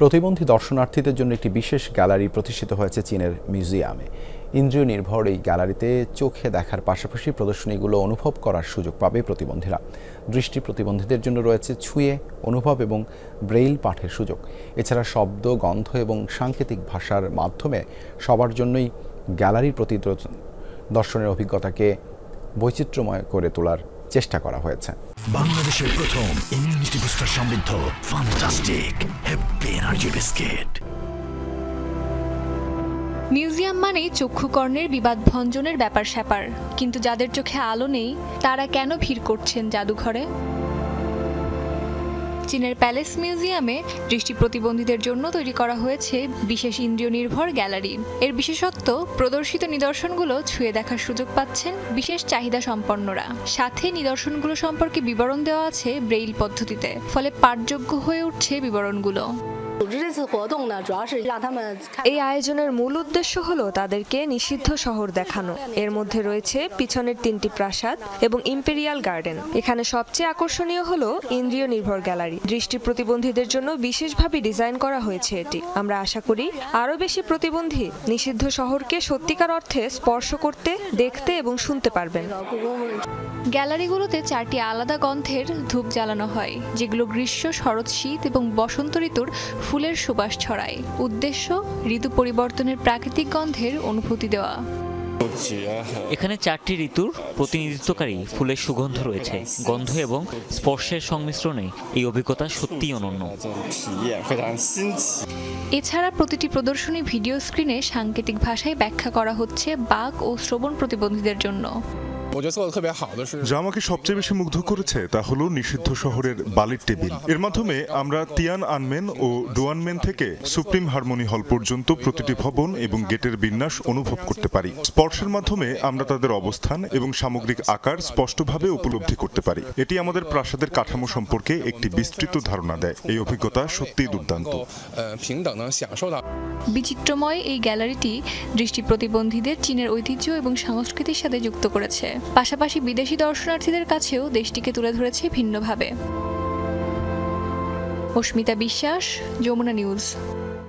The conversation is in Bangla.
প্রতিবন্ধী দর্শনার্থীদের জন্য একটি বিশেষ গ্যালারি প্রতিষ্ঠিত হয়েছে চীনের মিউজিয়ামে। ইন্দ্রিয় নির্ভর এই গ্যালারিতে চোখে দেখার পাশাপাশি প্রদর্শনীগুলো অনুভব করার সুযোগ পাবে প্রতিবন্ধীরা। দৃষ্টি প্রতিবন্ধীদের জন্য রয়েছে ছুঁয়ে, অনুভব এবং ব্রেইল পাঠের সুযোগ। এছাড়া শব্দ, গন্ধ এবং সাংকেতিক ভাষার মাধ্যমে সবার জন্যই গ্যালারির প্রতি দর্শনের অভিজ্ঞতাকে বৈচিত্র্যময় করে তোলার চেষ্টা করা হয়েছে। বাংলাদেশের প্রথম ইমিউনিটি বুস্টার সমৃদ্ধ fantastic happy energy biscuit museum মানেই চক্ষুকর্ণের বিবাদ ভঞ্জনের ব্যাপার স্যাপার কিন্তু যাদের চোখে আলো নেই তারা কেন ভিড় করছেন জাদুঘরে? চীনের প্যালেস মিউজিয়ামে দৃষ্টি প্রতিবন্ধীদের জন্য তৈরি করা হয়েছে বিশেষ ইন্দ্রিয় নির্ভর গ্যালারি। এর বিশেষত্ব, প্রদর্শিত নিদর্শনগুলো ছুঁয়ে দেখার সুযোগ পাচ্ছেন বিশেষ চাহিদা সম্পন্নরা। সাথে নিদর্শনগুলো সম্পর্কে বিবরণ দেওয়া আছে ব্রেইল পদ্ধতিতে, ফলে পাঠযোগ্য হয়ে উঠছে বিবরণগুলো। এই আয়োজনের মূল উদ্দেশ্য হলো তাদেরকে নিষিদ্ধ শহর দেখানো। এর মধ্যে রয়েছে পিছনের তিনটি প্রাসাদ এবং ইম্পেরিয়াল গার্ডেন। এখানে সবচেয়ে আকর্ষণীয় হলো ইন্দ্রিয় নির্ভর গ্যালারি। দৃষ্টি প্রতিবন্ধীদের জন্য বিশেষভাবে ডিজাইন করা হয়েছে এটি। আমরা আশা করি আরও বেশি প্রতিবন্ধী নিষিদ্ধ শহরকে সত্যিকার অর্থে স্পর্শ করতে দেখতে এবং শুনতে পারবেন। গ্যালারিগুলোতে চারটি আলাদা গন্ধের ধূপ জ্বালানো হয় যেগুলো গ্রীষ্ম শরৎ শীত এবং বসন্ত ঋতুর ফুলের সুবাস ছড়ায়। উদ্দেশ্য ঋতু পরিবর্তনের প্রাকৃতিক গন্ধের অনুভূতি দেওয়া। এখানে চারটি ঋতুর প্রতিনিধিত্বকারী ফুলের সুগন্ধ রয়েছে। গন্ধ এবং স্পর্শের সংমিশ্রণে এই অভিজ্ঞতা সত্যিই অনন্য। এছাড়া প্রতিটি প্রদর্শনী ভিডিও স্ক্রিনে সাংকেতিক ভাষায় ব্যাখ্যা করা হচ্ছে বাঘ ও শ্রবণ প্রতিবন্ধীদের জন্য। যা আমাকে সবচেয়ে বেশি মুগ্ধ করেছে তা হলো নিষিদ্ধ শহরের বালির টেবিল। এর মাধ্যমে আমরা তিয়ান আনমেন ও ডোয়ানমেন থেকে সুপ্রিম হারমোনি হল পর্যন্ত প্রতিটি ভবন এবং গেটের বিন্যাস অনুভব করতে পারি। স্পর্শের মাধ্যমে আমরা তাদের অবস্থান এবং সামগ্রিক আকার স্পষ্টভাবে উপলব্ধি করতে পারি। এটি আমাদের প্রাসাদের কাঠামো সম্পর্কে একটি বিস্তৃত ধারণা দেয়। এই অভিজ্ঞতা সত্যিই দুর্দান্ত। বিচিত্রময় এই গ্যালারিটি দৃষ্টি প্রতিবন্ধীদের চীনের ঐতিহ্য এবং সংস্কৃতির সাথে যুক্ত করেছে। পাশাপাশি বিদেশি দর্শনার্থীদের কাছেও দেশটিকে তুলে ধরেছে ভিন্নভাবে। অস্মিতা বিশ্বাস যমুনা নিউজ।